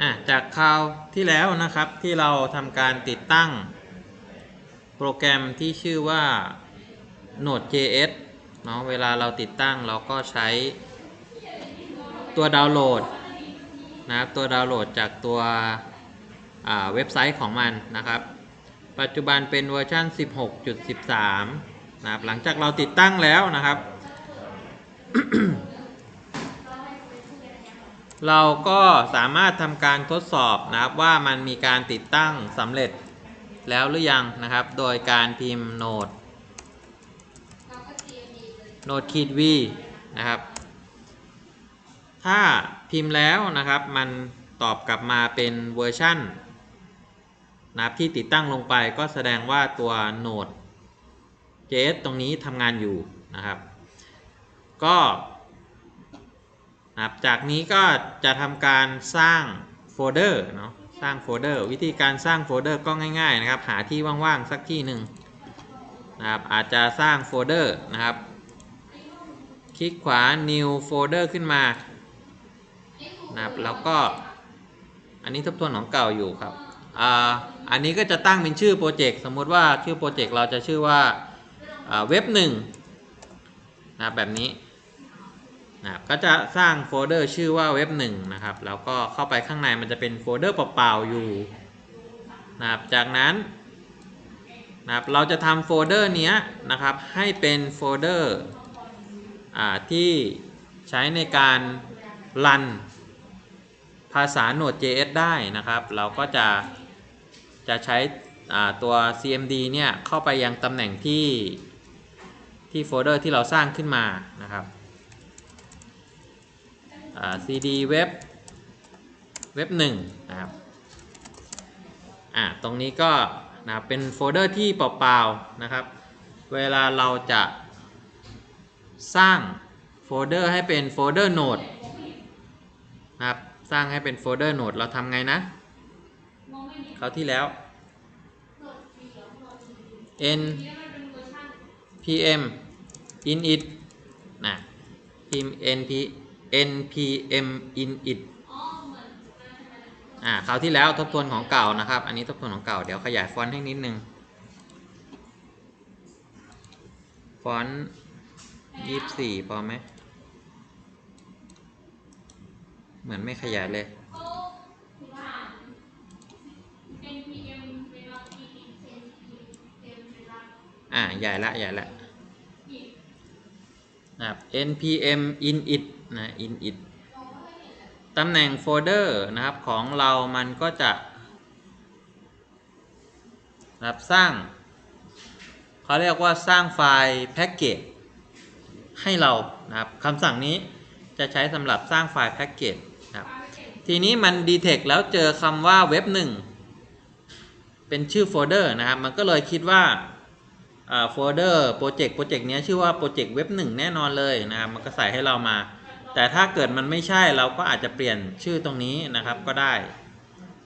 อะจากคราวที่แล้วนะครับที่เราทำการติดตั้ง โปรแกรมที่ชื่อว่า Node.js เนาะเวลาเราติดตั้งเราก็ใช้ตัวดาวน์โหลดนะครับตัวดาวน์โหลดจากตัวเว็บไซต์ของมันนะครับ ปัจจุบันเป็นเวอร์ชัน16.13 นะครับหลังจากเราติดตั้งแล้วนะครับ เราก็สามารถทำการทดสอบนะครับว่ามันมีการติดตั้งสำเร็จแล้วหรือยังนะครับ โดยการพิมพ์โนดโนดขีด v นะครับ ถ้าพิมพ์แล้วนะครับ มันตอบกลับมาเป็นเวอร์ชั่นนะครับที่ติดตั้งลงไปก็แสดงว่าตัวโนด JS ตรงนี้ทำงานอยู่นะครับ ก็ นะครับจากนี้ก็จะทำการสร้างโฟลเดอร์เนาะสร้างโฟลเดอร์วิธีการสร้างโฟลเดอร์ก็ง่ายๆนะครับหาที่ว่างๆสักที่หนึ่งนะครับอาจจะสร้างโฟลเดอร์นะครับ คลิกขวา new folder ขึ้นมานะครับแล้วก็อันนี้ทบทวนของเก่าอยู่ครับอ่าอันนี้ก็จะตั้งเป็นชื่อโปรเจกต์สมมุติว่าชื่อโปรเจกต์เราจะชื่อว่าเว็บหนึ่งนะแบบนี้ นะก็จะสร้างโฟลเดอร์ชื่อว่าเว็บหนึ่งนะครับแล้วก็เข้าไปข้างในมันจะเป็นโฟลเดอร์เปล่าๆอยู่นะครับจากนั้นนะครับเราจะทำโฟลเดอร์เนี้ยนะครับให้เป็นโฟลเดอร์ที่ใช้ในการรันภาษา Node.js ได้นะครับ เราก็จะจะใช้ตัว cmd เนี่ยเข้าไปยังตำแหน่งที่ที่โฟลเดอร์ที่เราสร้างขึ้นมานะครับ cd เว็บเว็บ1นะครับอ่าตรงนี้ก็นะเป็นโฟลเดอร์ที่เปล่าๆนะครับ เวลาเราจะสร้างโฟลเดอร์ให้เป็นโฟลเดอร์โนดนะครับสร้างให้เป็นโฟลเดอร์โนดเราทำไงนะคราวที่แล้ว npm init นะพิมพ์ np npm init อ่าคราวที่แล้วทบทวนของเก่านะครับ อันนี้ทบทวนของเก่า เดี๋ยวขยายฟอนต์ให้นิดนึง ฟอนต์ยี่สิบสี่พอไหม เหมือนไม่ขยายเลย อ่า ใหญ่ละ ใหญ่ละนะครับ npm init นะ init ตำแหน่งโฟลเดอร์นะครับของเรามันก็จะรับสร้างเขาเรียกว่าสร้างไฟล์แพ็กเกจให้เรานะครับคำสั่งนี้จะใช้สำหรับสร้างไฟล์แพ็กเกจนะครับทีนี้มันดีเทคแล้วเจอคำว่าเว็บหนึ่งเป็นชื่อโฟลเดอร์นะครับ มันก็เลยคิดว่าโฟลเดอร์โปรเจกต์โปรเจกต์นี้ชื่อว่าโปรเจกต์เว็บหนึ่งแน่นอนเลยนะครับ มันก็ใส่ให้เรามา แต่ถ้าเกิดมันไม่ใช่เราก็อาจจะเปลี่ยนชื่อตรงนี้นะครับก็ได้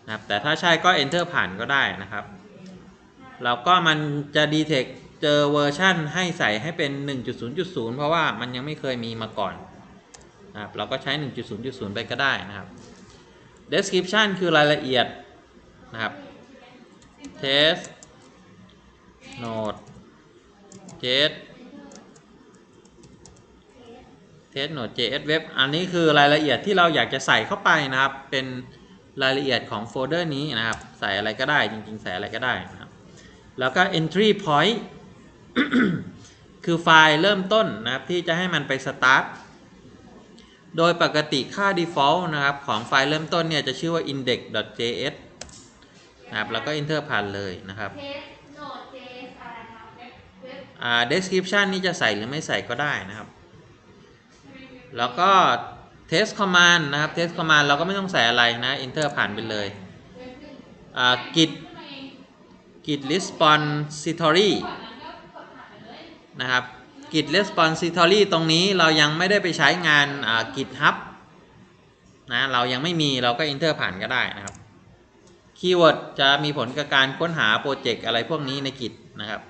นะครับแต่ถ้าใช่ก็ enter ผ่านก็ได้นะครับแล้วก็มันจะดีเทคเจอเวอร์ชั่นให้ใส่ให้เป็น 1.0.0 เพราะว่ามันยังไม่เคยมีมาก่อนนะครับเราก็ใช้ 1.0.0 ไปก็ได้นะครับ description คือรายละเอียดนะครับ test node jet test node js web อันนี้คือรายละเอียดที่เราอยากจะใส่เข้าไปนะครับ เป็นรายละเอียดของโฟลเดอร์นี้นะครับ ใส่อะไรก็ได้จริงๆ ใส่อะไรก็ได้นะครับ แล้วก็ entry point คือไฟล์เริ่มต้นนะครับ ที่จะให้มันไป start โดยปกติค่า default นะครับ ของไฟล์เริ่มต้นเนี่ยจะชื่อว่า index.js นะครับ แล้วก็ enter ผ่านเลยนะครับอ่า description นี่จะใส่หรือไม่ใส่ก็ได้นะครับ แล้วก็ test command นะครับ test command เราก็ไม่ต้องใส่อะไรนะ enter ผ่านไปเลยอ่า git git repository นะครับ git repository ตรงนี้เรายังไม่ได้ไปใช้งานอ่า github นะเรายังไม่มีเราก็ enter ผ่านก็ได้นะครับคีย์เวิร์ดจะมีผลกับการค้นหาโปรเจกต์อะไรพวกนี้ใน git นะครับ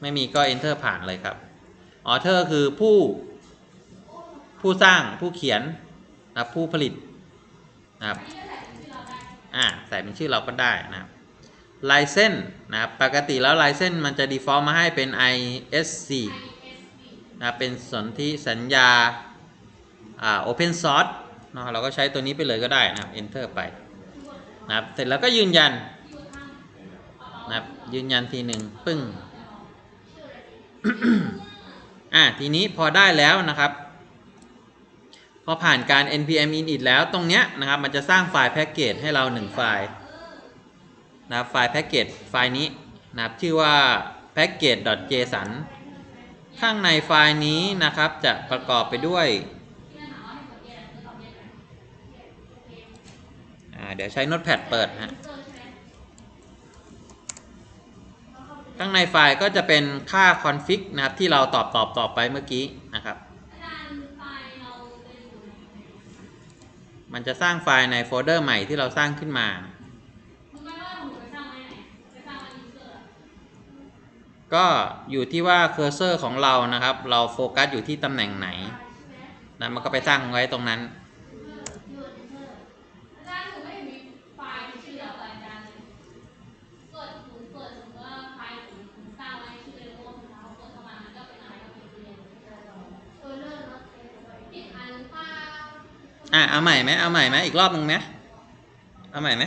ไม่มีก็ enter ผ่านเลยครับ author คือผู้ ผู้สร้างผู้เขียนนะครับผู้ผลิตนะครับอ่าใส่เป็นชื่อเราก็ได้นะครับลายเส้นนะครับปกติแล้วลายเส้นมันจะ default มาให้เป็น ISC นะเป็นสนธิสัญญาอ่า open source เนาะเราก็ใช้ตัวนี้ไปเลยก็ได้นะครับ enter ไปนะครับเสร็จแล้วก็ยืนยันนะครับยืนยันทีหนึ่งปึ้งอะทีนี้พอได้แล้วนะครับ พอผ่านการ npm init แล้วตรงเนี้ยนะครับ มันจะสร้างไฟล์แพ็กเกจให้เรา 1 ไฟล์นะครับไฟล์แพ็กเกจไฟล์นี้นะครับชื่อว่า package.json ข้างในไฟล์นี้นะครับจะประกอบไปด้วยเดี๋ยวใช้ Notepad เปิดนะฮะข้างในไฟล์ก็จะเป็นค่า config นะครับที่เราตอบตอบตอบไปเมื่อกี้นะครับ มันจะสร้างไฟล์ในโฟลเดอร์ใหม่ที่เราสร้างขึ้นมาก็อยู่ที่ว่าเคอร์เซอร์ของเรานะครับ เราโฟกัสอยู่ที่ตำแหน่งไหนนะมันก็ไปสร้างไว้ตรงนั้น เอาใหม่ไหมเอาใหม่ไหมอีกรอบหนึ่งไหมเอาใหม่ไหม